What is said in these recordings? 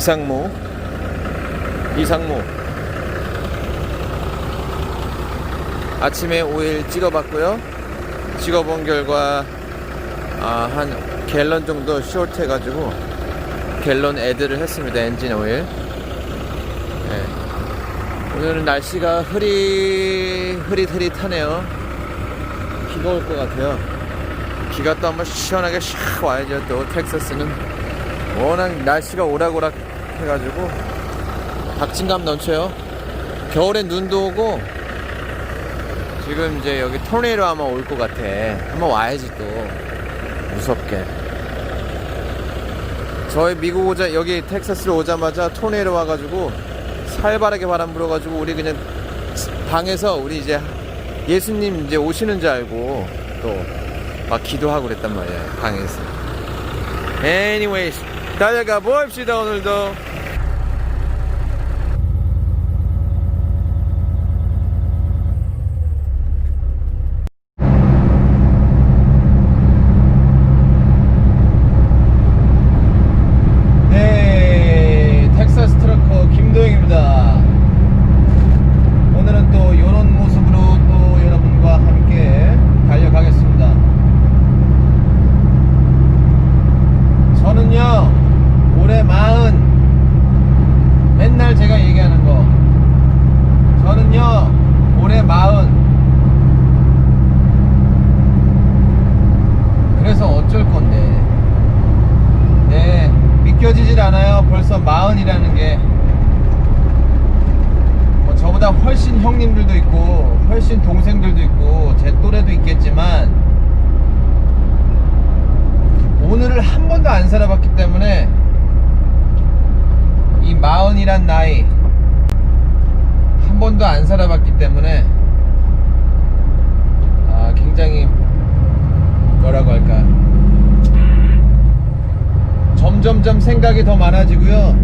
이상무. 이상무. 아침에 오일 찍어봤고요. 찍어본 결과 아, 한 갤런 정도 쇼트 해가지고 갤런 애드를 했습니다 엔진 오일. 네. 오늘은 날씨가 흐리 흐릿흐릿하네요. 비가 올 것 같아요. 비가 또 한번 시원하게 샥 와야죠. 또 텍사스는 워낙 날씨가 오락오락 해가지고 박진감 넘쳐요. 겨울엔 눈도 오고 지금 이제 여기 토네이로 아마 올 것 같아. 한번 와야지 또 무섭게. 저희 미국 오자 여기 텍사스로 오자마자 토네이로 와가지고 살바르게 바람 불어가지고 우리 그냥 방에서 우리 이제 예수님 이제 오시는 줄 알고 또 막 기도하고 그랬단 말이야 방에서. Anyways, 달려가 봅시다 오늘도. 네, 텍사스 트럭커 김도영입니다. 오늘은 또 이런 모습으로 또 여러분과 함께 달려가겠습니다. 저는요 올해 마흔 맨날 제가 얘기하는 거 저는요 올해 마흔 그래서 어쩔 건데 네 믿겨지질 않아요 벌써 마흔이라는 게 뭐 저보다 훨씬 형님들도 있고 훨씬 동생들도 있고 제 또래도 있겠지만 오늘을 한 번도 안 살아봤기 때문에 이 마흔이란 나이 한 번도 안 살아봤기 때문에 아 굉장히 뭐라고 할까. 점점점 생각이 더 많아지고요.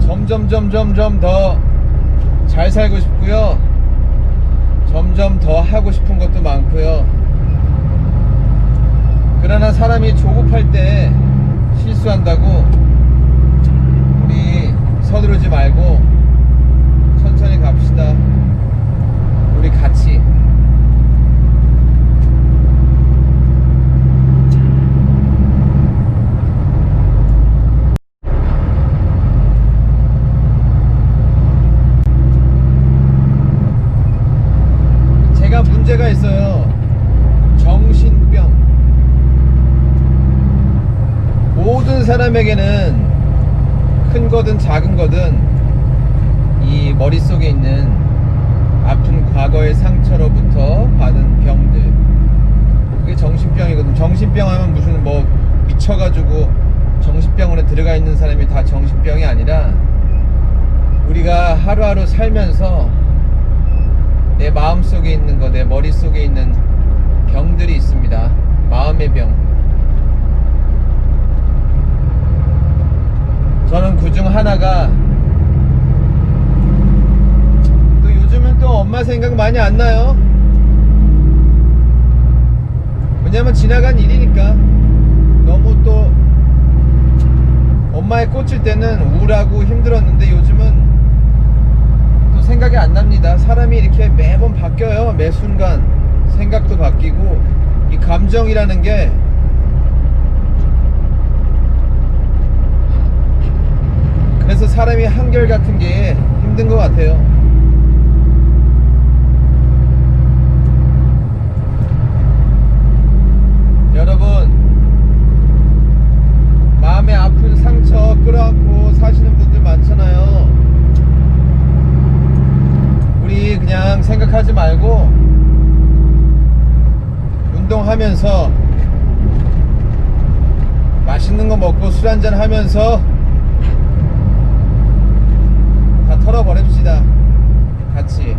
점점 점점점 더 잘 살고 싶고요. 점점 더 하고 싶은 것도 많고요. 그러나 사람이 조급할 때 실수한다고 우리 서두르지 말고 천천히 갑시다. 우리 같이. 제가 문제가 있어요. 정신병. 모든 사람에게는 큰 거든 작은 거든 이 머릿속에 있는 아픈 과거의 상처로부터 받은 병들. 그게 정신병이거든 정신병 하면 무슨 뭐 미쳐가지고 정신병원에 들어가 있는 사람이 다 정신병이 아니라 우리가 하루하루 살면서 내 마음속에 있는 거 내 머릿속에 있는 병들이 있습니다. 마음의 병. 저는 그 중 하나가 또 요즘은 또 엄마 생각 많이 안 나요. 왜냐면 지나간 일이니까 너무 또 엄마에 꽂힐 때는 우울하고 힘들었는데 요즘은 또 생각이 안 납니다. 사람이 이렇게 매번 바뀌어요. 매 순간 생각도 바뀌고 이 감정이라는 게 그래서 사람이 한결 같은 게 힘든 것 같아요. 여러분, 마음에 아픈 상처 끌어안고 사시는 분들 많잖아요. 우리 그냥 생각하지 말고 운동하면서 맛있는 거 먹고 술 한잔 하면서 다 털어버립시다. 같이.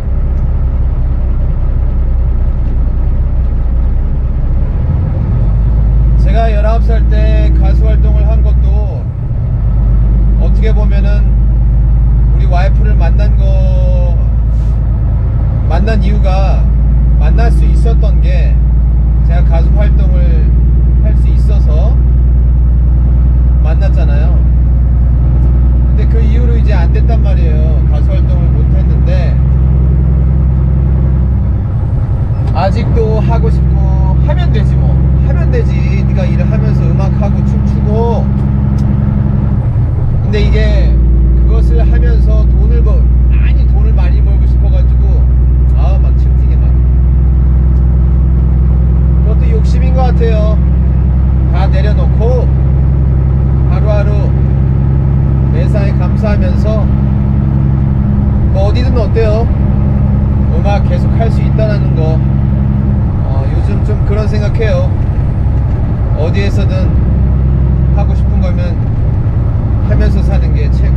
제가 19살 때 가수 활동을 한 어떻게 보면은 우리 와이프를 만난 거 만난 이유가 만날 수 있었던 게 제가 가수 활동을 할 수 있어서 만났잖아요. 근데 그 이후로 이제 안 됐단 말이에요. 가수 활동을 못 했는데 아직도 하고 싶고 하면 되지 뭐. 하면 되지. 네가 일을 하면서 음악하고 춤추고 근데 이게 그것을 하면서 돈을 벌 많이 돈을 많이 벌고 싶어가지고 아막 침튀게 막 그것도 욕심인 것 같아요 다 내려놓고 하루하루 매사에 감사하면서 뭐 어디든 어때요 음악 계속 할 수 있다는 거 어, 요즘 좀 그런 생각해요 어디에서든 하고 싶은 거면 하면서 사는 게 최고.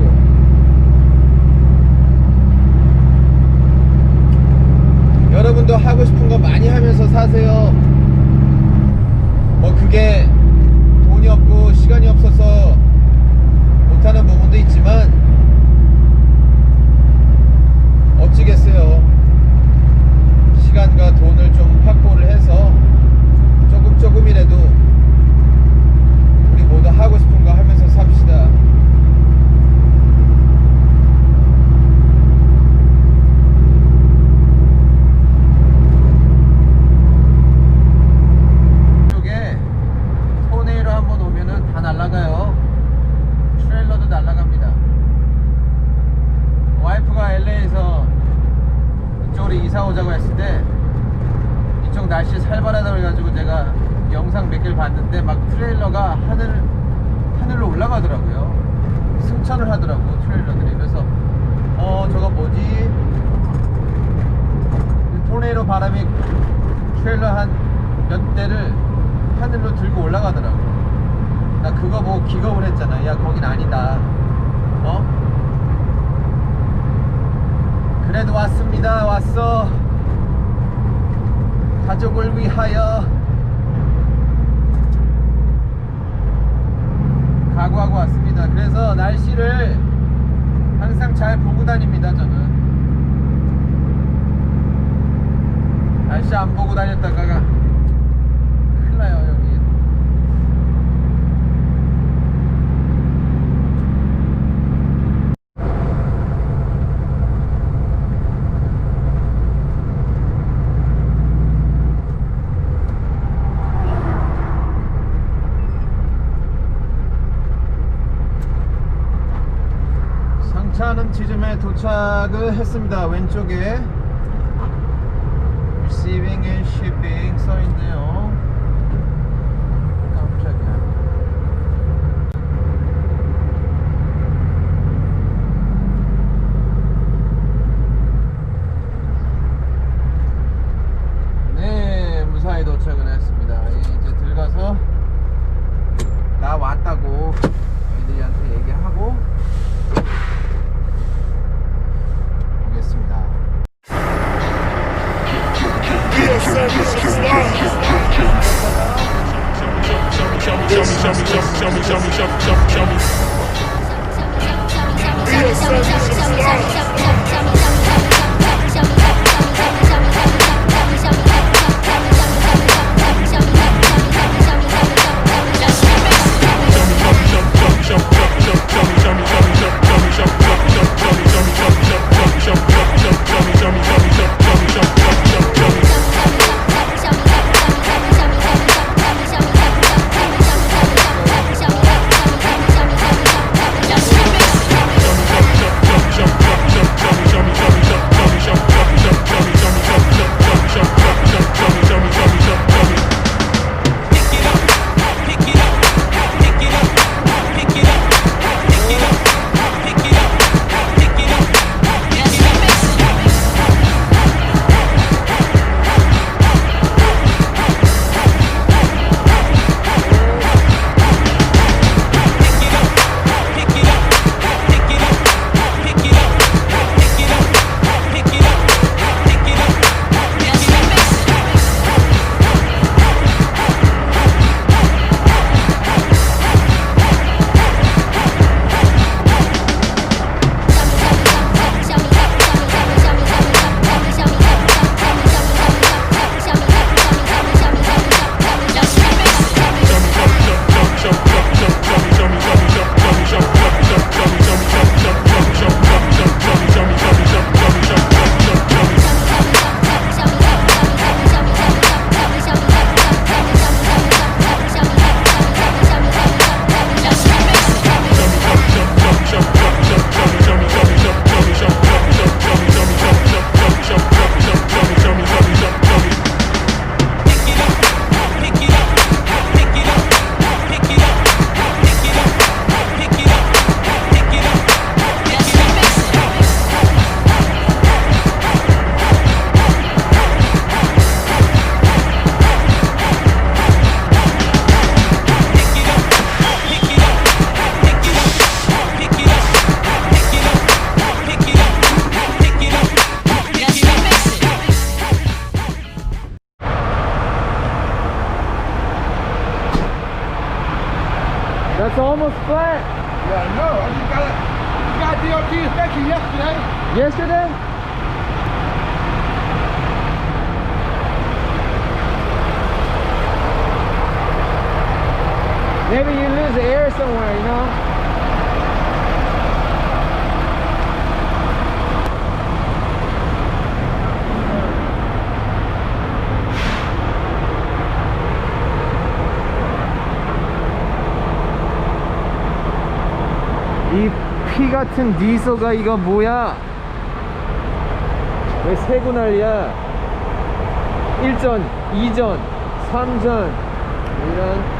여러분도 하고 싶은 거 많이 하면서 사세요. 뭐 그게 돈이 없고 시간이 없어서 못하는 부분도 있지만 어찌겠어요. 시간과 돈을 좀 확보를 해서 조금 조금이라도 우리 모두 하고 싶은 거 하면서 삽시다. 쪽에 토네이로 한번 오면은 다 날아가요. 트레일러도 날아갑니다. 와이프가 LA에서 이쪽으로 이사 오자고 했을 때 이쪽 날씨 살벌하다 그래가지고 제가 영상 몇 개를 봤는데 막 트레일러가 하늘 하늘로 올라가더라고요. 승천을 하더라고 트레일러들이. 그래서 어 저거 뭐지? 토네이로 바람이 트레일러 한 몇 대를 하늘로 들고 올라가더라고. 나 그거 보고 기겁을 했잖아. 야 거긴 아니다. 어? 그래도 왔습니다. 왔어. 가족을 위하여 각오하고 왔습니다. 그래서 날씨를 항상 잘 보고 다닙니다. 저는 날씨 안 보고 다녔다가 큰일 나요 여기. 상차하는 지점에 도착을 했습니다. 왼쪽에 Receiving and Shipping 써 있네요. That's almost flat. Yeah, no, I just got it. Got DOT inspection yesterday. Yesterday? Maybe you lose the air somewhere, you know? 피 같은 디소가 이거 뭐야? 왜 세고 난리야? 1전, 2전, 3전 이런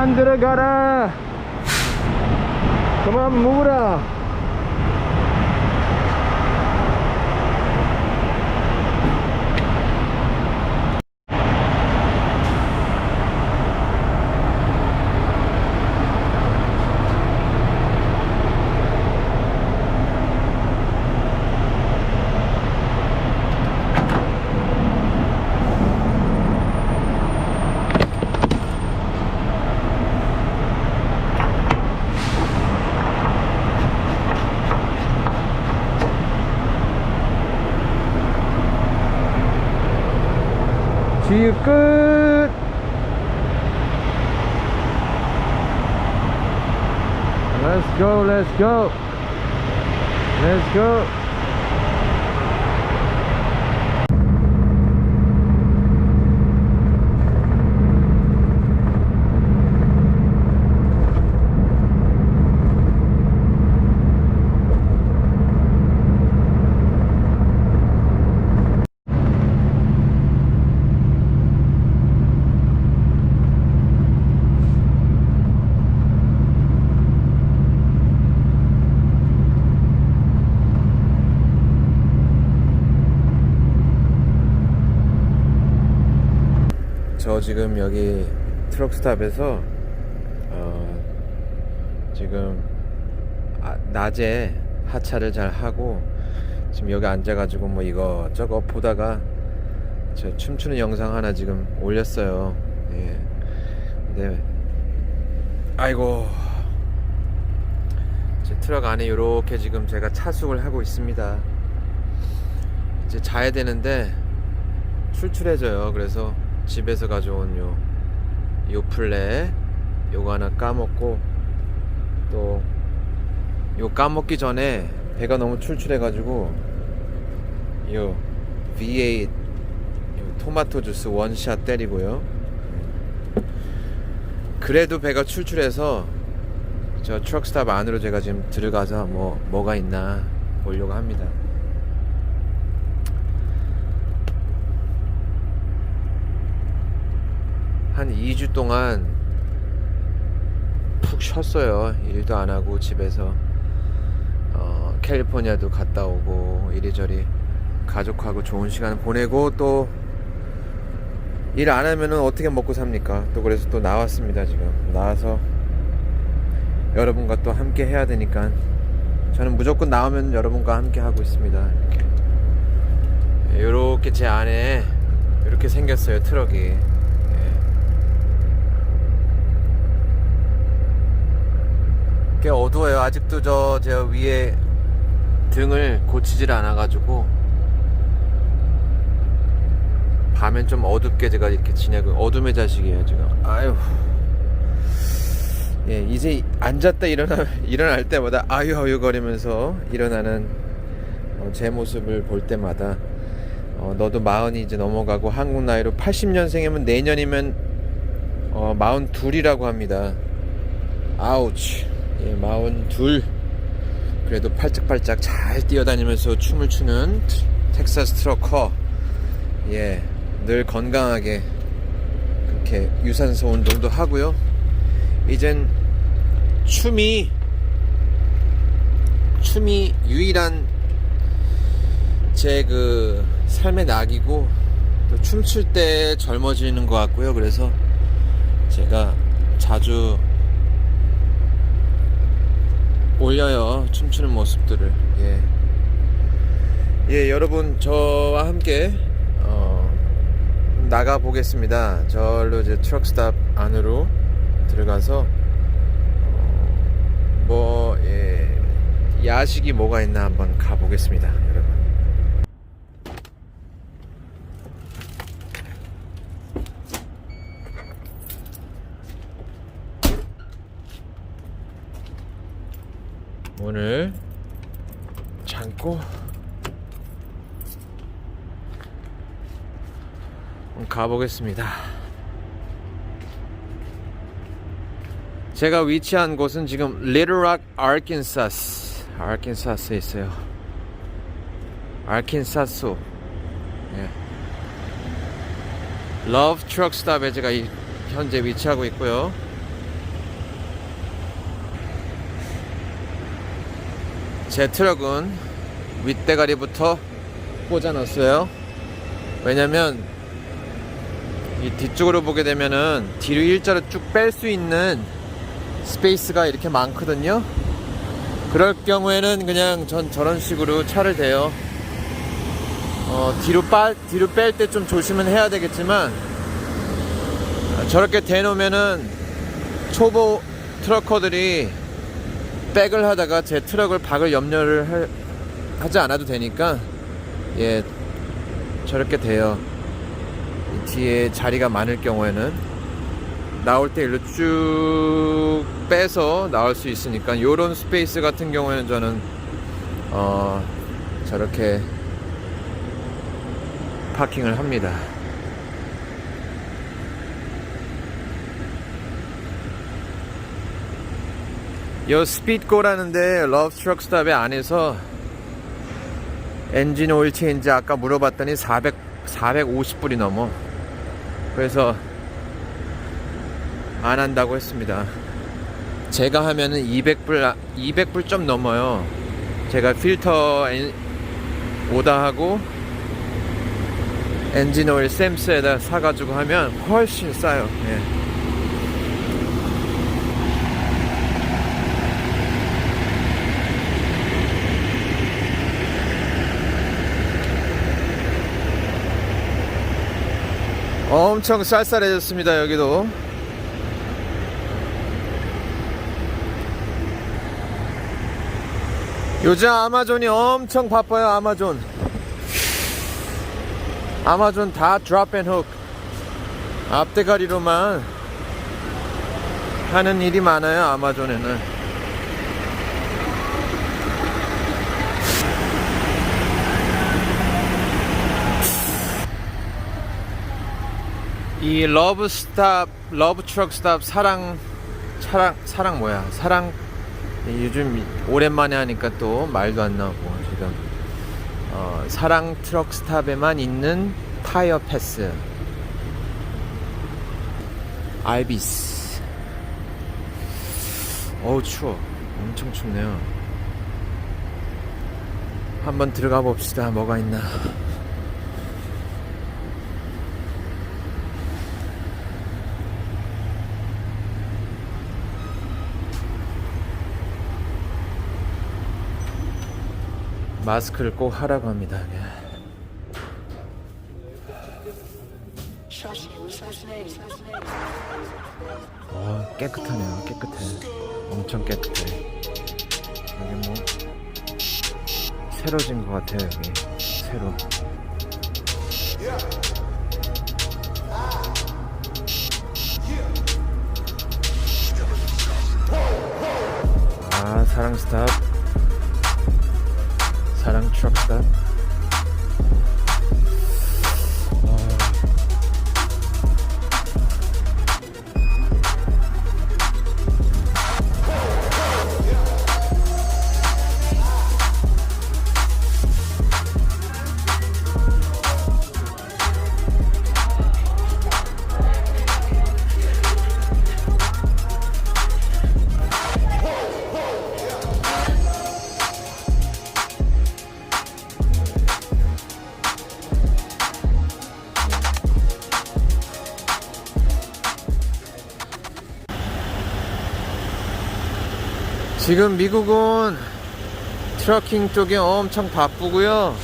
그만 들어 가라 그만 묵으라 지유 끝 Let's go, let's go. Let's go. 저 지금 여기 트럭스탑에서 어, 지금 아, 낮에 하차를 잘 하고 지금 여기 앉아가지고 뭐 이거 저거 보다가 저 춤추는 영상 하나 지금 올렸어요. 예. 근데 아이고 제 트럭 안에 이렇게 지금 제가 차숙을 하고 있습니다. 이제 자야 되는데 출출해져요. 그래서 집에서 가져온 요, 요 플레 요거 하나 까먹고 또 요 까먹기 전에 배가 너무 출출해가지고 요 V8 토마토 주스 원샷 때리고요. 그래도 배가 출출해서 저 트럭스탑 안으로 제가 지금 들어가서 뭐 뭐가 있나 보려고 합니다. 한 2주 동안 푹 쉬었어요. 일도 안 하고 집에서 어, 캘리포니아도 갔다 오고 이리저리 가족하고 좋은 시간 보내고 또 일 안 하면은 어떻게 먹고 삽니까? 또 그래서 또 나왔습니다 지금 나와서 여러분과 또 함께 해야 되니까 저는 무조건 나오면 여러분과 함께 하고 있습니다. 이렇게 이렇게 제 안에 이렇게 생겼어요 트럭이. 예. 꽤 어두워요. 아직도 저제 위에 등을 고치질 않아가지고 밤엔 좀 어둡게 제가 이렇게 지내고 어둠의 자식이에요 지금. 아유. 예, 이제 앉았다 일어나 일어날 때마다 아유 아유 거리면서 일어나는 어, 제 모습을 볼 때마다 어, 너도 마흔이 이제 넘어가고 한국 나이로 80년생이면 내년이면 어, 마흔 둘이라고 합니다. 아우치. 예, 마흔 둘. 그래도 팔짝팔짝 잘 뛰어다니면서 춤을 추는 트- 텍사스 트러커. 예, 늘 건강하게 그렇게 유산소 운동도 하고요. 이젠 춤이 춤이 유일한 제 그 삶의 낙이고 또 춤출 때 젊어지는 것 같고요. 그래서 제가 자주 올려요 춤추는 모습들을. 예. 예 여러분 저와 함께 어, 나가 보겠습니다. 절로 이제 트럭스탑 안으로 들어가서 어, 뭐 예, 야식이 뭐가 있나 한번 가 보겠습니다 여러분 문을 잠고 가보겠습니다. 제가 위치한 곳은 지금 리틀락 아르킨사스 아르킨사스에 있어요. 아르킨사스 예. 러브 트럭 스탑에 제가 이- 현재 위치하고 있고요. 제 트럭은 윗대가리부터 꽂아 놨어요. 왜냐면 이 뒤쪽으로 보게 되면은 뒤로 일자로 쭉 뺄 수 있는 스페이스가 이렇게 많거든요. 그럴 경우에는 그냥 전 저런 식으로 차를 대요. 어, 뒤로 빠, 뒤로 뺄 때 좀 조심은 해야 되겠지만 아, 저렇게 대놓으면은 초보 트럭커들이 백을 하다가 제 트럭을 박을 염려를 할- 하지 않아도 되니까 예 저렇게 돼요. 이 뒤에 자리가 많을 경우에는 나올 때 일로 쭉 빼서 나올 수 있으니까 요런 스페이스 같은 경우에는 저는 어 저렇게 파킹을 합니다 요 스피드고라는데 러브 트럭 스탑의 안에서 엔진 오일 체인지 아까 물어봤더니 400 450불이 넘어. 그래서 안 한다고 했습니다. 제가 하면은 200불 200불 좀 넘어요. 제가 필터 엔, 오다하고 엔진 오일 샘스에다 사가지고 하면 훨씬 싸요. 예. 엄청 쌀쌀해졌습니다 여기도. 요즘 아마존이 엄청 바빠요 아마존. 아마존 다 드랍 앤훅 앞대가리로만 하는 일이 많아요 아마존에는 이 러브 스탑, 러브 트럭 스탑 사랑 차랑 사랑 뭐야? 사랑 요즘 오랜만에 하니까 또 말도 안 나오고 지금 어, 사랑 트럭 스탑에만 있는 타이어 패스. 알비스. 어우 추워. 엄청 춥네요. 한번 들어가 봅시다. 뭐가 있나. 마스크를 꼭 하라고 합니다. 예. 어, 깨끗하네요. 깨끗해. 엄청 깨끗해. 여기 뭐 새로 진 것 같아요. 여기 새로. 아 사랑 스탑. 사랑 지금 미국은 트러킹 쪽이 엄청 바쁘고요.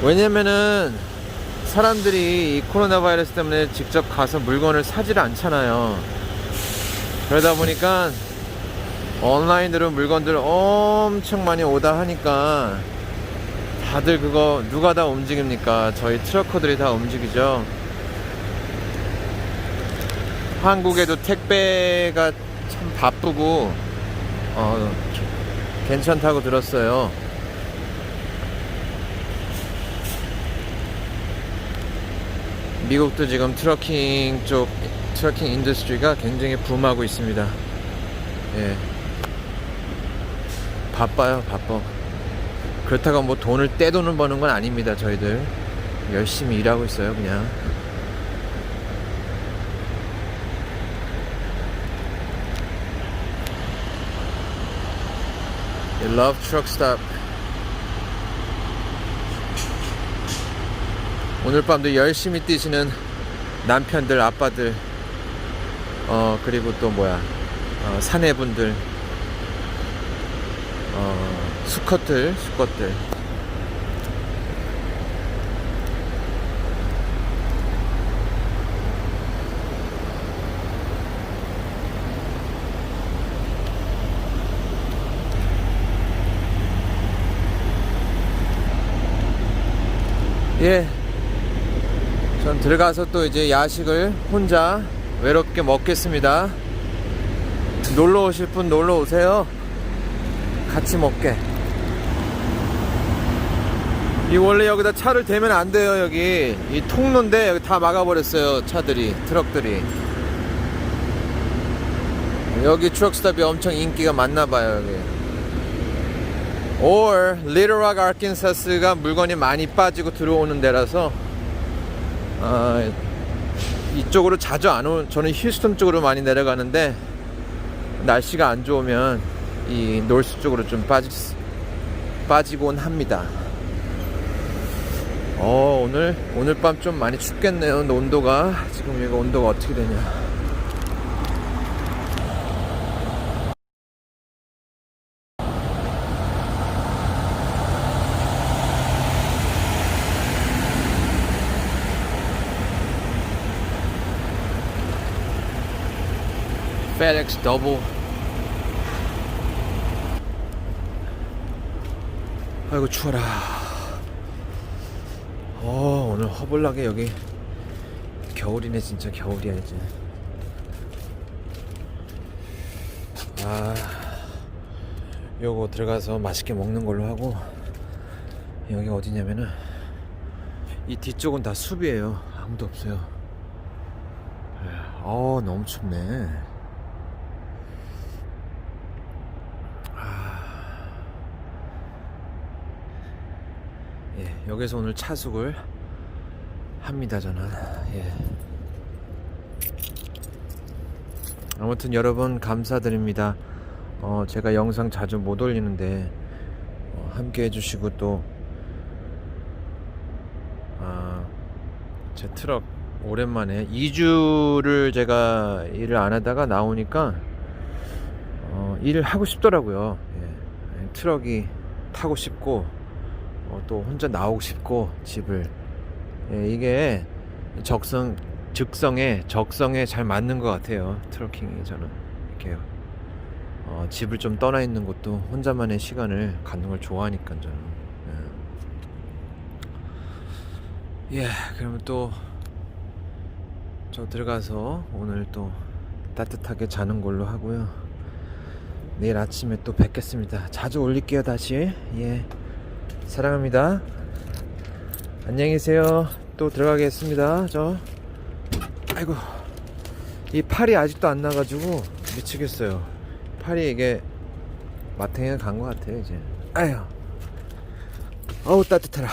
왜냐면은 사람들이 이 코로나 바이러스 때문에 직접 가서 물건을 사질 않잖아요. 그러다 보니까 온라인으로 물건들 엄청 많이 오다 하니까 다들 그거 누가 다 움직입니까? 저희 트러커들이 다 움직이죠. 한국에도 택배가 참 바쁘고 어, 괜찮다고 들었어요. 미국도 지금 트러킹 쪽 트러킹 인더스트리가 굉장히 붐하고 있습니다. 예. 바빠요, 바빠. 그렇다고 뭐 돈을 떼돈을 버는 건 아닙니다, 저희들. 열심히 일하고 있어요, 그냥. I love truck stop. 오늘 밤도 열심히 뛰시는 남편들, 아빠들, 어, 그리고 또 뭐야, 어, 사내분들, 어, 수컷들, 수컷들. 예. 전 들어가서 또 이제 야식을 혼자 외롭게 먹겠습니다. 놀러 오실 분 놀러 오세요. 같이 먹게. 이 원래 여기다 차를 대면 안 돼요, 여기. 이 통로인데 여기 다 막아버렸어요, 차들이, 트럭들이. 여기 트럭스탑이 엄청 인기가 많나 봐요, 여기. Or Little Rock, Arkansas가 물건이 많이 빠지고 들어오는 데라서 어, 이쪽으로 자주 안 오. 저는 휴스턴 쪽으로 많이 내려가는데 날씨가 안 좋으면 이 놀스 쪽으로 좀 빠지 빠지곤 합니다. 어 오늘 오늘 밤 좀 많이 춥겠네요. 온도가 지금 여기 온도가 어떻게 되냐? FedEx 더블 아이고 추워라. 어 오늘 허블나게 여기 겨울이네 진짜. 겨울이야 이제. 아 요거 들어가서 맛있게 먹는 걸로 하고 여기 어디냐면은 이 뒤쪽은 다 숲이에요. 아무도 없어요. 어 너무 춥네. 여기서 오늘 차숙을 합니다 저는. 예. 아무튼 여러분 감사드립니다. 어, 제가 영상 자주 못 올리는데 어, 함께 해주시고 또 아, 제 트럭 오랜만에 2주를 제가 일을 안 하다가 나오니까 어, 일을 하고 싶더라고요. 예. 트럭이 타고 싶고 어, 또 혼자 나오고 싶고 집을 예, 이게 적성 즉성에 적성에 잘 맞는 것 같아요. 트럭킹이 저는 이렇게 어, 집을 좀 떠나 있는 것도 혼자만의 시간을 갖는 걸 좋아하니까 저는. 예, 예 그러면 또 저 들어가서 오늘 또 따뜻하게 자는 걸로 하고요. 내일 아침에 또 뵙겠습니다. 자주 올릴게요 다시. 예, 사랑합니다. 안녕히 계세요. 또 들어가겠습니다. 저. 아이고 이 팔이 아직도 안 나가지고 미치겠어요. 팔이 이게 마탱이가 간 것 같아요 이제. 아휴. 어우 따뜻해라.